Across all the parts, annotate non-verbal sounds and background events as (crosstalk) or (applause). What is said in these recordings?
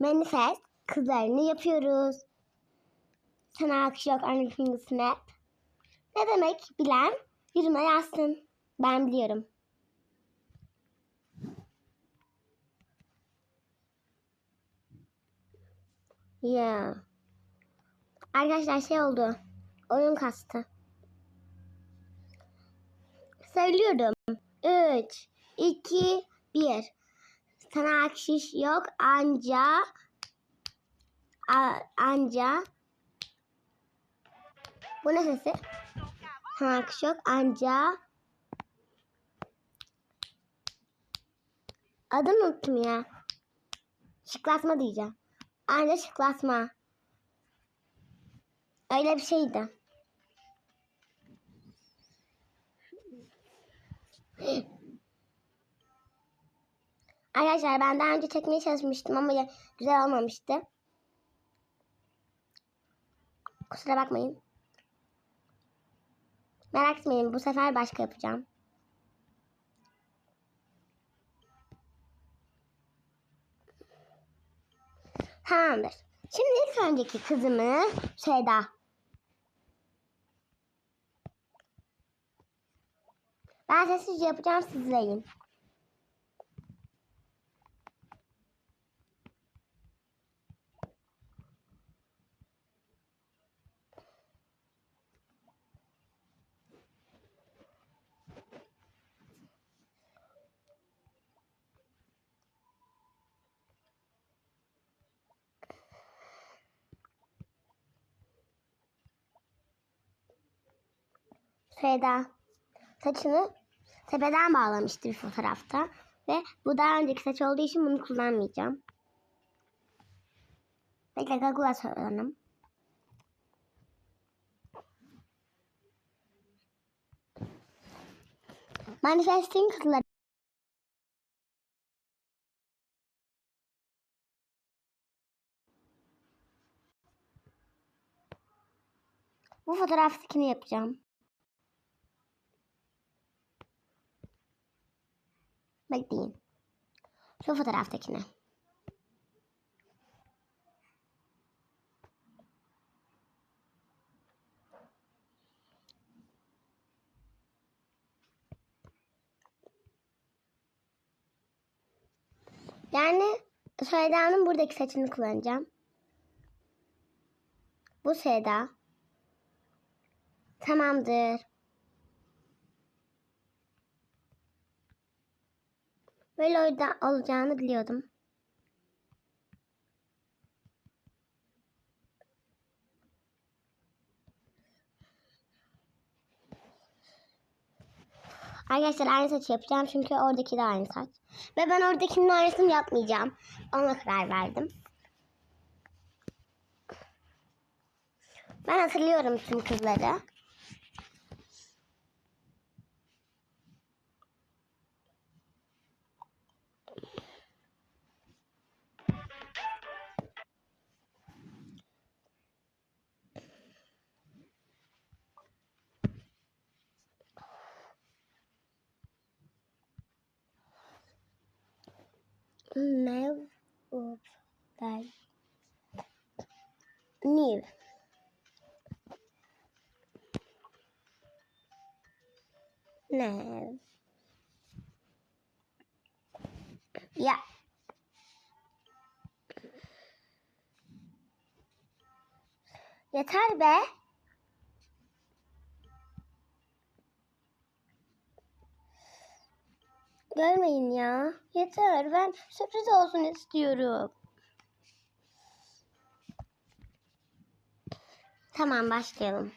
manifest kızlarını yapıyoruz. Sana alkış yok anne finger snap. Ne demek bilen yoruma yazsın. Ben biliyorum. Ya. Arkadaşlar şey oldu. Oyun kastı. Söylüyorum. 3, 2, 1. Sana akşiş yok anca anca bu ne sesi? Sana akşiş yok anca adını unuttum ya. Şıklatma diyeceğim. Anca şıklatma. Öyle bir şeydi. Arkadaşlar ben daha önce çekmeye çalışmıştım ama güzel olmamıştı. Kusura bakmayın. Merak etmeyin bu sefer başka yapacağım. Tamamdır. Şimdi ilk önceki kızımı Şeyda. Ben sessizce yapacağım siz Şeyda saçını tepeden bağlamıştı bir fotoğrafta. Ve bu daha önceki saç olduğu için bunu kullanmayacağım. Bekle Google'a soralım. Manifesting kızları. Bu fotoğraftakini yapacağım. Bekleyin. Şu fotoğraftakini. Yani Seda'nın buradaki saçını kullanacağım. Bu Seda. Tamamdır. Böyle orada olacağını biliyordum. Arkadaşlar aynı saç yapacağım çünkü oradaki de aynı saç. Ve ben oradakinin aynısını yapmayacağım. Ona karar verdim. Ben hatırlıyorum tüm kızları. Like. New. New. Ya. Yeter be. Görmeyin ya. Yeter. Ben sürpriz olsun istiyorum. Tamam başlayalım.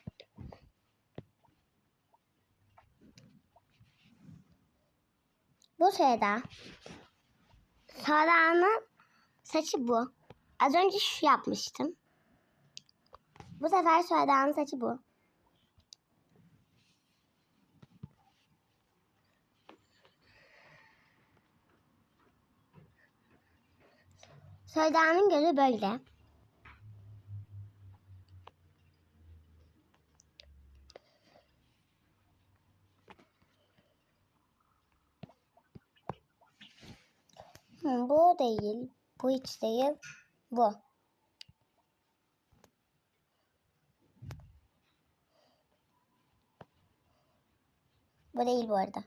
Bu Seda. Seda'nın saçı bu. Az önce şu yapmıştım. Bu sefer Seda'nın saçı bu. Seda'nın gözü böyle. Hı, bu değil. Bu hiç değil. Bu. Bu değil bu arada.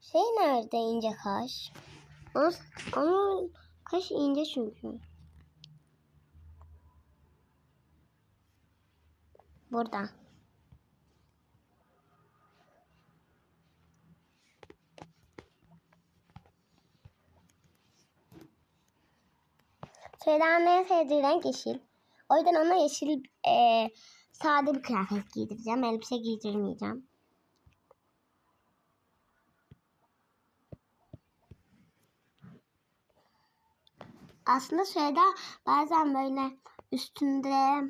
Şey nerede ince kaş? Onun, onun kaş ince çünkü. Burada. Şeyden en sevdiği renk yeşil. O yüzden ona yeşil e, sade bir kıyafet giydireceğim. Elbise giydirmeyeceğim. Aslında şeyde bazen böyle üstünde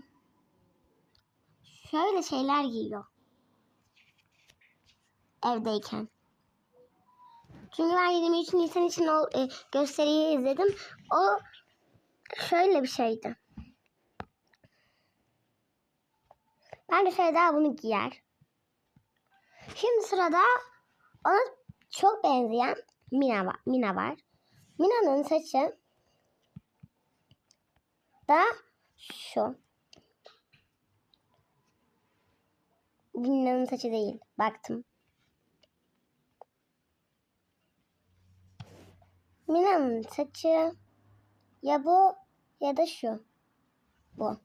şöyle şeyler giyiyor. Evdeyken. Çünkü ben 23 Nisan için o e, gösteriyi izledim. O şöyle bir şeydi. Ben de daha bunu giyer. Şimdi sırada ona çok benzeyen Mina var. Mina var. Mina'nın saçı da şu. Mina'nın saçı değil. Baktım. Mina'nın saçı ya bu ya da şu. Bu.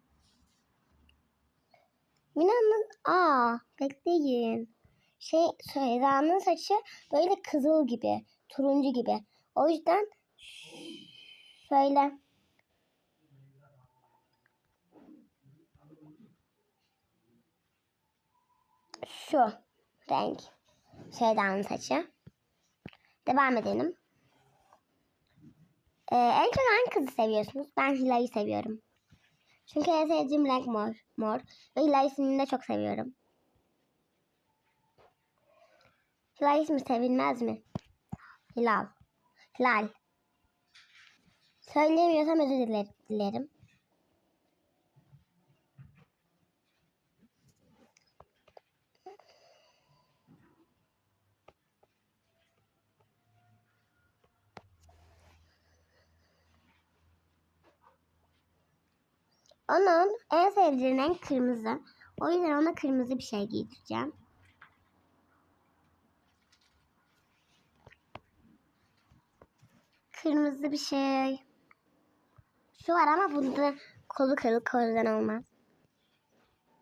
Mina'nın aa bekleyin. Şey Süheyda'nın saçı böyle kızıl gibi, turuncu gibi. O yüzden şöyle şu renk Süheyda'nın saçı. Devam edelim. Ee, en çok hangi kızı seviyorsunuz? Ben Hilal'i seviyorum. Çünkü en sevdiğim renk mor. mor. Ve Hilal ismini de çok seviyorum. Hilal ismi sevilmez mi? Hilal. Hilal. Söyleyemiyorsam özür diler- dilerim. Onun en sevdiği renk kırmızı. O yüzden ona kırmızı bir şey giydireceğim. Kırmızı bir şey. Şu var ama bunda kolu kırık o yüzden olmaz.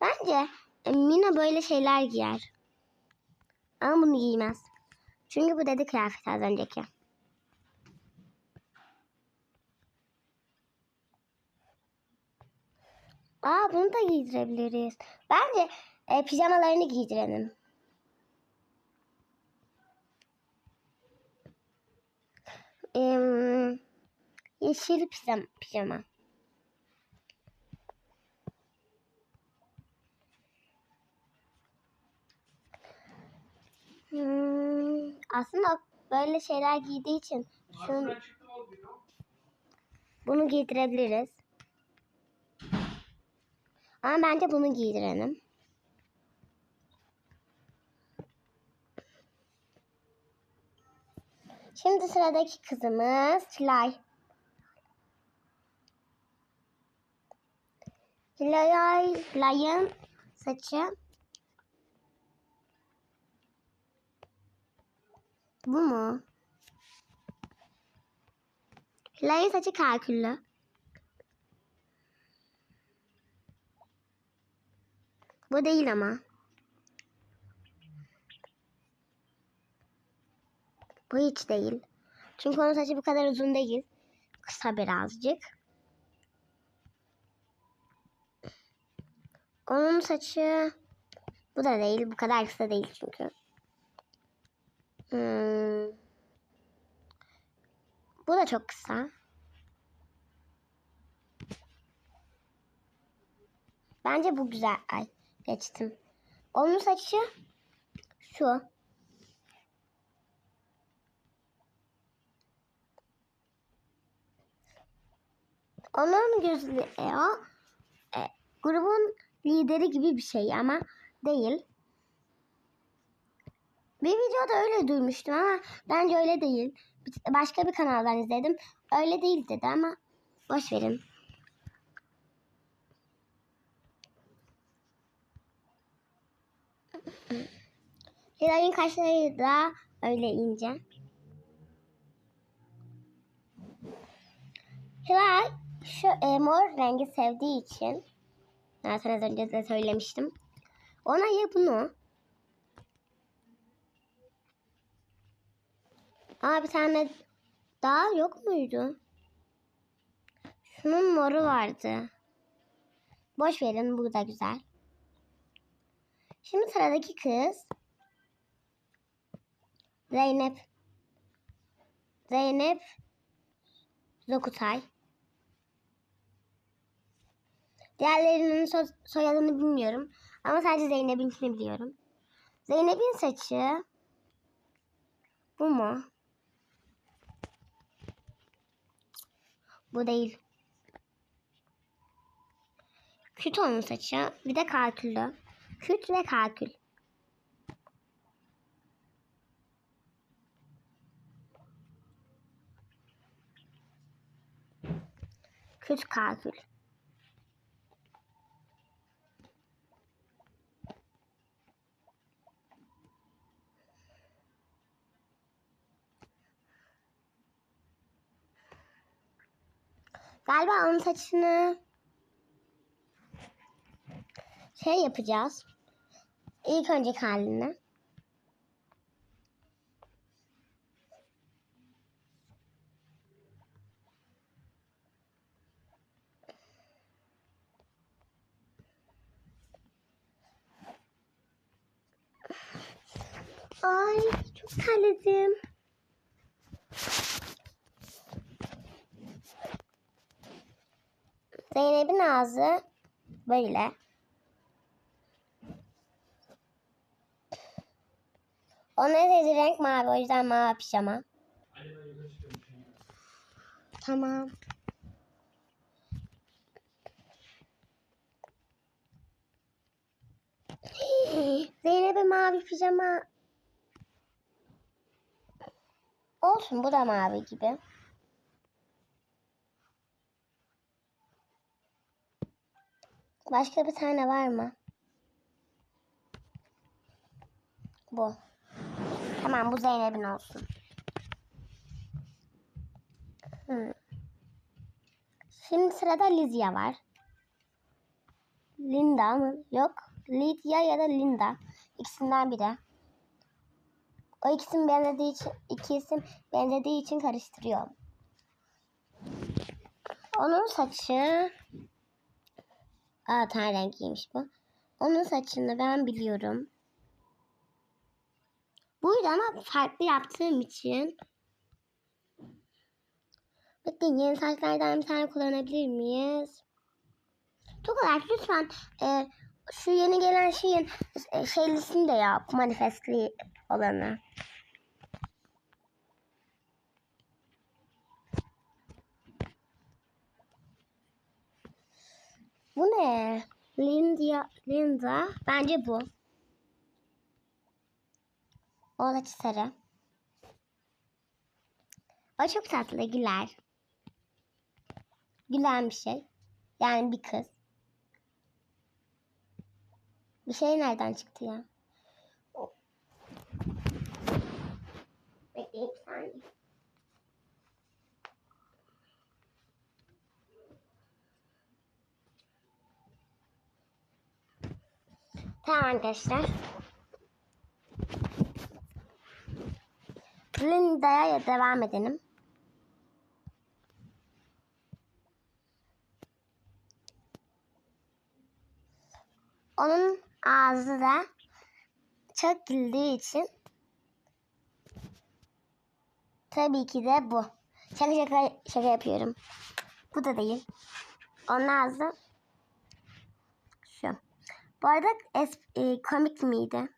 Bence e, Mina böyle şeyler giyer. Ama bunu giymez. Çünkü bu dedi kıyafet az önceki. Aa bunu da giydirebiliriz. Bence e, pijamalarını giydirelim. Em, yeşil pijama. pijama. Hmm, aslında böyle şeyler giydiği için şunu, bunu giydirebiliriz. Ama bence bunu giydirelim. Şimdi sıradaki kızımız Hilal. Hilal, Hilal'ın saçı bu mu? Hilal'ın saçı kalküllü. Bu değil ama. Bu hiç değil. Çünkü onun saçı bu kadar uzun değil. Kısa birazcık. Onun saçı bu da değil. Bu kadar kısa değil çünkü. Hmm. Bu da çok kısa. Bence bu güzel. Ay geçtim. Onun saçı şu. Onun gözü e, o e, grubun lideri gibi bir şey ama değil. Bir videoda öyle duymuştum ama bence öyle değil. başka bir kanaldan izledim. Öyle değil dedi ama boş verin. Hilal'in kaşları da öyle ince. Hilal şu e, mor rengi sevdiği için zaten az önce de söylemiştim. Ona ya bunu Aa bir tane daha yok muydu? Şunun moru vardı. Boş verin bu da güzel. Şimdi sıradaki kız Zeynep. Zeynep Zokutay. Diğerlerinin so- soyadını bilmiyorum. Ama sadece Zeynep'inkini biliyorum. Zeynep'in saçı bu mu? Bu değil. Küt onun saçı. Bir de kalküllü. Küt ve kalkül. Küt kalkül. Galiba onun saçını şey yapacağız. İlk önceki halini. Ay çok terledim. Zeynep'in ağzı böyle. Onun en renk mavi. O yüzden mavi pijama. Tamam. (gasps) Zeynep'e mavi pijama. Olsun bu da mavi gibi. Başka bir tane var mı? Bu. Tamam bu Zeynep'in olsun. Hmm. Şimdi sırada Lizia var. Linda mı? Yok. Lydia ya da Linda. İkisinden biri. O ikisinin benzediği için, iki isim benzediği için karıştırıyorum. Onun saçı Aa ten rengiymiş bu. Onun saçını ben biliyorum. Buydu ama farklı yaptığım için. Bakın yeni saçlardan bir tane kullanabilir miyiz? Çok olarak lütfen e, şu yeni gelen şeyin e, şeylisini de yap. Manifestli olanı. Bu ne? Linda, Linda. Bence bu. Oğlaç sarı. O çok tatlı güler. Gülen bir şey. Yani bir kız. Bir şey nereden çıktı ya? Bekleyin bir saniye. Tamam arkadaşlar. Linda'ya devam edelim. Onun ağzı da çok güldüğü için tabii ki de bu. Şaka şaka şaka yapıyorum. Bu da değil. Onun ağzı şu. Bu arada es, e, komik miydi?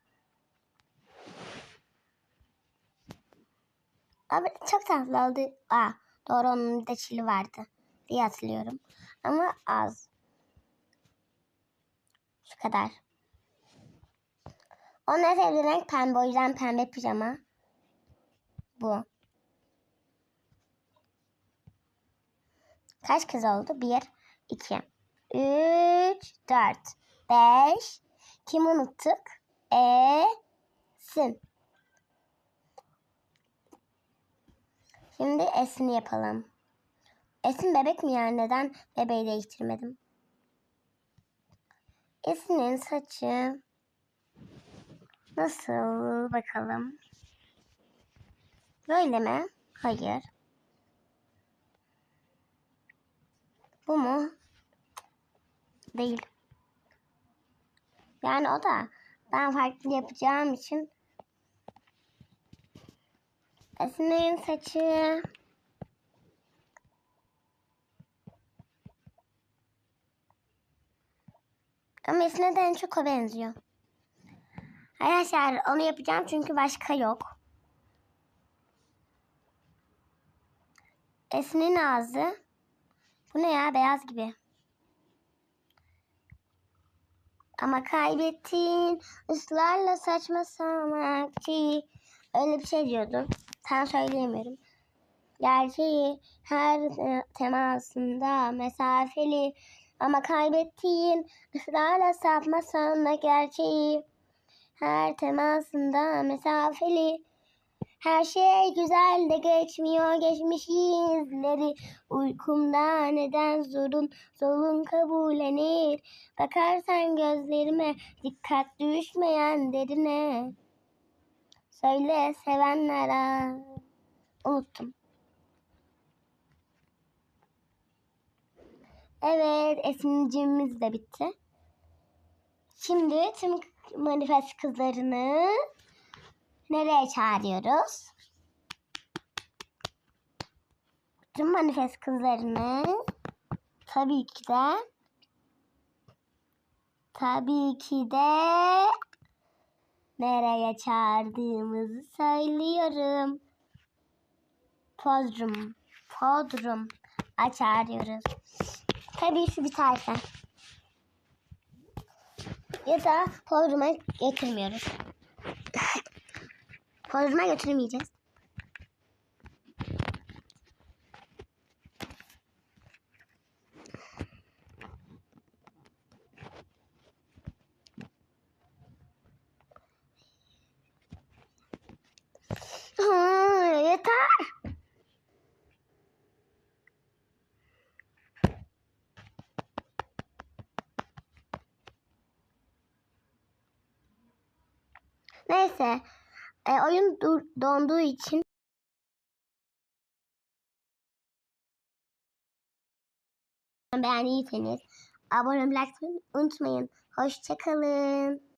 Abi çok tatlı oldu. Aa, doğru onun de çili vardı diye hatırlıyorum. Ama az. Şu kadar. Onun en sevdiği renk pembe. O yüzden pembe pijama. Bu. Kaç kız oldu? 1, 2, 3, 4, 5. Kim unuttuk? Esin. Şimdi Esin'i yapalım. Esin bebek mi yani? Neden bebeği değiştirmedim? Esin'in saçı nasıl bakalım? Böyle mi? Hayır. Bu mu? Değil. Yani o da ben farklı yapacağım için Esin'in saçı Ama Esin'e de en çok o benziyor. Arkadaşlar onu yapacağım çünkü başka yok. Esin'in ağzı. Bu ne ya beyaz gibi. Ama kaybettin ısrarla saçma samakçı. Öyle bir şey diyordu. Tam söyleyemiyorum. Gerçeği her e, temasında mesafeli ama kaybettiğin ısrarla sapmasan da gerçeği her temasında mesafeli her şey güzel de geçmiyor geçmiş izleri uykumda neden zorun zorun kabullenir bakarsan gözlerime dikkat düşmeyen derine söyle sevenlere unuttum. Evet, esincimiz de bitti. Şimdi tüm manifest kızlarını nereye çağırıyoruz? Tüm manifest kızlarını tabii ki de tabii ki de nereye çağırdığımızı söylüyorum. Podrum, podrum çağırıyoruz. Tabii şu biterse. Ya da podruma götürmüyoruz. Podruma götürmeyeceğiz. Ha, yeter. Neyse. E, oyun dur- donduğu için beğendiyseniz abone olmayı unutmayın. Hoşçakalın.